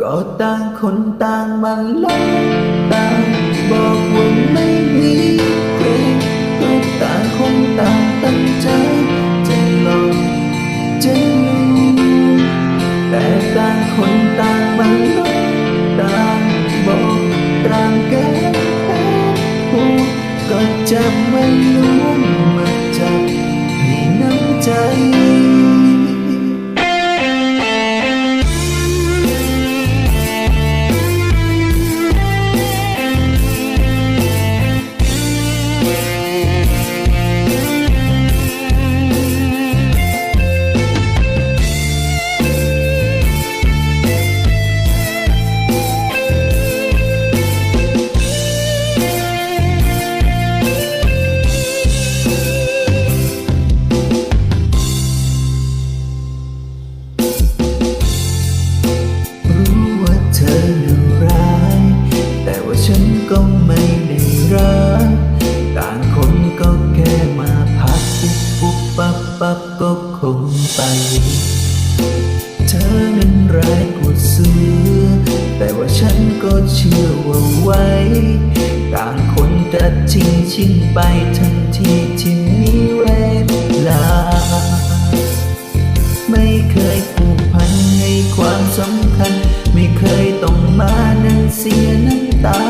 ก็ต่างคนต่างมันลักต่างบอกว่าไม่มีใครก็ต่างคนต่างตั้งใจจะลองจะรู้แต่ต่างคนต่างมันลักต่างบอกต่างแก้พูดก็จะไม่รู้มาจากให้น้ำใจ คงไป เธอนั้นร้ายกว่าเสือ แต่ว่าฉันก็เชื่อว่าไว้ ต่างคนจะชิงชิงไปทันทีที่มีเวลา ไม่เคยผูกพันให้ความสำคัญ ไม่เคยต้องมานั่งเสียน้ำตา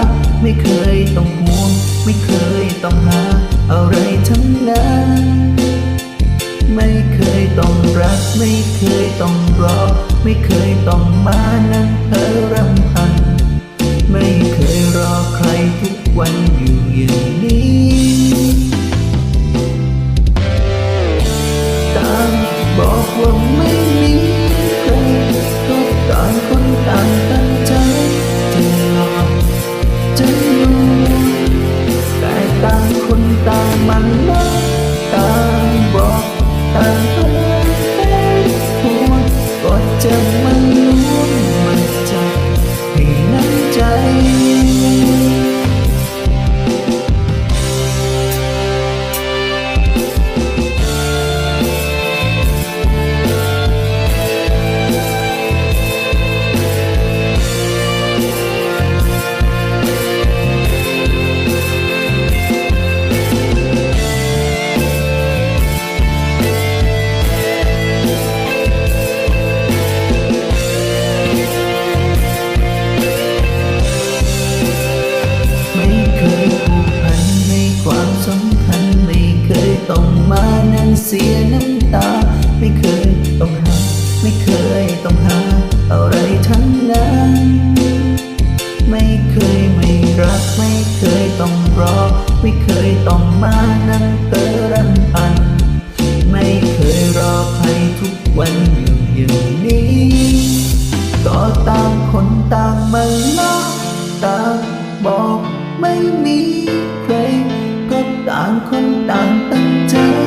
ไม่เคยต้องห่วง ไม่เคยต้องหา อะไรทั้งนั้น ไม่เคยต้องรัก ไม่เคยต้องรอ ไม่เคยต้องมานั่งเพ้อรำพัน ไม่เคยรอใครทุกวันอยู่อย่างนี้ต่างบอกว่าไม่มีใครก็ต่างคนต่างตั้งใจจะหลอกจะรู้แต่ต่างคนต่างมันรัก ต้องมานั่งเสียน้ำตา ไม่เคยต้องหา ไม่เคยต้องหา อะไรทั้งนั้น ไม่เคยไม่รัก ไม่เคยต้องรอ ไม่เคยต้องมานั่งเตอรำพัน ไม่เคยรอใครทุกวันอยู่อย่างนี้ ก็ต่างคนต่างมาลักต่างบอกไม่มีางคนต่างตั้งใจ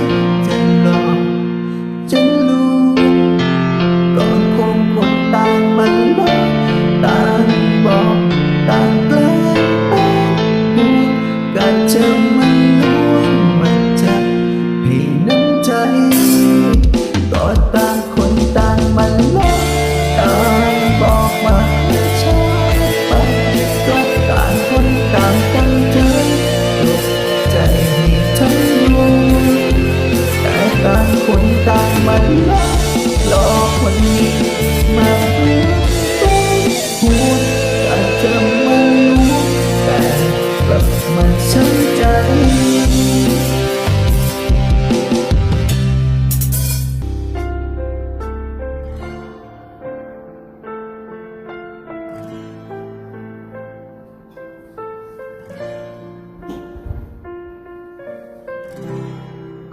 างมาลักหลอกคนนี้มาเพื่อเป็นหัวอาจจะไม่รู้แต่กลับมาช้ำใจ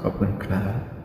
ขอบคุณครับ